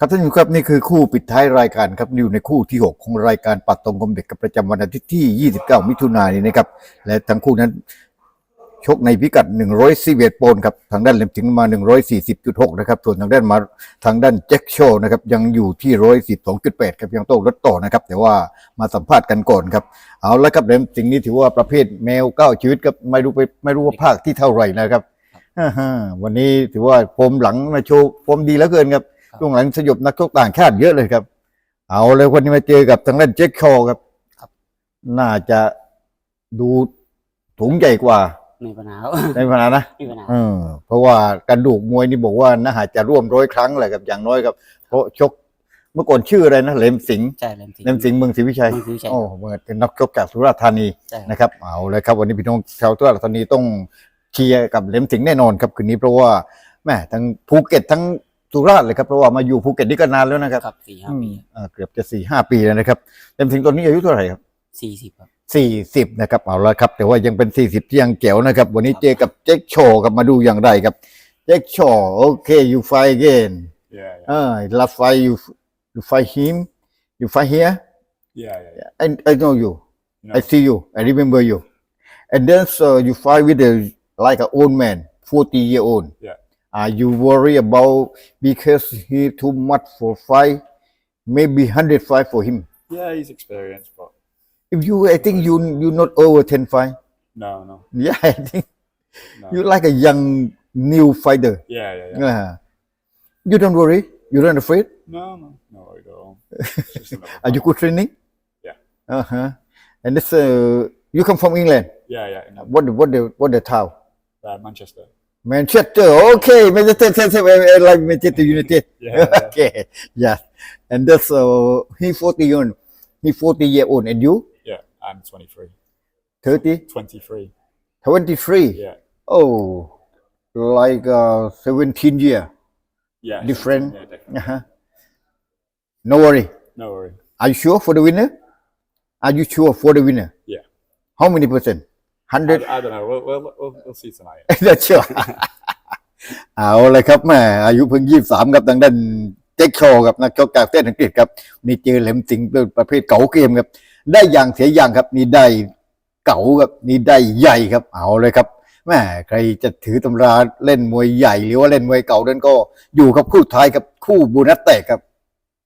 ครับท่านผู้ชมครับนี่คือคู่ปิดท้ายรายการครับอยู่ในคู่ที่ 6 ของรายการปัดตรงคมเด็กกับประจำวันอาทิตย์ที่ 29 มิถุนายนนี้นะครับ และทั้งคู่นั้นชกในพิกัด111ปอนด์ครับทางด้านเหลมถึงมา 140.6 นะครับส่วนทางด้านมาทางด้านแจ็คโชว์นะครับยังอยู่ที่ 112.8 ครับยังโต้ลดต่อนะครับ แต่ว่ามาสัมภาษณ์กันก่อนครับเอาละครับเหลมสิงห์นี้ถือว่าประเภทแมวเก้าชีวิตครับไม่รู้ไปไม่รู้ว่าภาคที่เท่าไหร่นะครับฮ่าฮ่าวันนี้ถือว่าโฟมหลังมาโชว์โฟมดีเหลือเกินครับครับ ช่วงหลังสยบนักชกต่างชาติเยอะเลยครับ เอาเลยวันนี้มาเจอกับทางด้านแจ็คโชว์ครับครับ น่าจะดูถุงใหญ่กว่ามีปัญหาครับในขณะนะมีปัญหาเออเพราะว่ากระดูกมวยนี่บอกว่าน่าจะร่วมร้อยครั้งแหละครับอย่างน้อยครับเพราะชกเมื่อก่อนชื่ออะไรนะเหลมสิงห์ใช่เล่มทีเหลมสิงห์เมืองศรีวิชัยเมืองศรีวิชัยโอ้เมื่อเป็นนักชกจากสุราษฎร์ธานีใช่นะครับเอาเลยครับ วันนี้พี่น้องชาวสุราษฎร์ธานีต้องเชียร์กับเหลมสิงห์แน่นอนครับคืนนี้เพราะว่าแม่ทั้งภูเก็ตทั้ง สุราษฎร์เลยครับเพราะว่ามาอยู่ภูเก็ตนี่ก็นานแล้วนะครับครับสี่ห้าอืมปีอ่าเกือบจะสี่ห้าปีแล้วนะครับเหลมสิงห์ตอนนี้อายุเท่าไหร่ครับ สี่สิบครับ สี่สิบนะครับเอาละครับ แต่ว่ายังเป็นสี่สิบที่ยังเจ๋วนะครับ วันนี้เจอกับเจ็คโชว์ครับมาดูอย่างไรครับ เจ็คโชว์โอเค you fight again Yeah, yeah, อ่า last fight you you fight him you fight here yeah, yeah. yeah. I I know you No. I see you I remember you and then so you fight with a like an old man forty year old Yeah. Are you worry about because he too much for fight maybe hundred fight for him Yeah, he's experienced, but if you I think you you not over ten fight no, no, yeah I think no. You like a young new fighter. yeah, yeah, yeah. Uh, you don't worry. You don't afraid. No, no, no worried at all. It's just another Are you good training? Yeah. Uh huh. And this, uh, you come from England. Yeah, yeah. Uh, What the what the what the town? uh, Manchester. Manchester. Okay, Manchester. Manchester, I- I like Manchester United. Yeah, yeah. okay. Yes. And that's uh, he forty year old. He forty year old, and you yeah. I'm 23. 30, 23. 23. Yeah, Oh, like uh, seventeen year. yeah. Different. Yeah, definitely. Uh huh. No worry. No worry. Are you sure for the winner? Are you sure for the winner? Yeah. How many percent? I, Hundred? I don't know. We'll, we'll, we'll, we'll see tonight. That's sure. เอาเลยครับแม่อายุเพิ่งยี่สามครับทางด้านเจ็คโชว์ครับนักชกจากประเทศอังกฤษครับนี่เจอแหลมสิงห์เป็นประเภทเก๋าเกมครับ ได้อย่างเสียอย่างครับนี่ได้เก๋าครับนี่ได้ใหญ่ครับ เอาเลยครับแม่ใครจะถือตำราเล่นมวยใหญ่หรือว่าเล่นมวยเก่านั้นก็อยู่กับคู่ท้ายกับคู่บูนัสแตกครับ